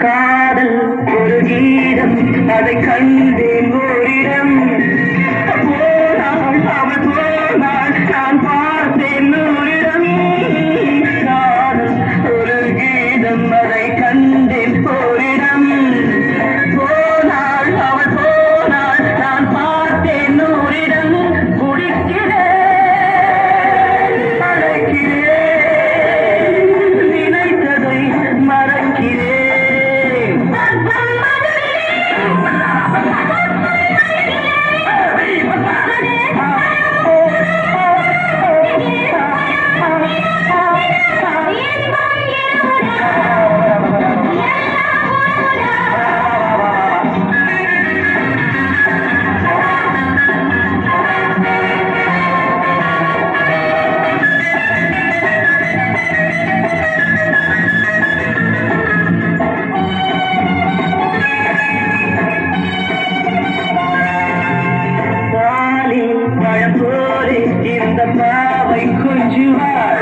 കാതൽ ഒരു ഗീതം അതെ കണ്ടേ ഓരിടം you have.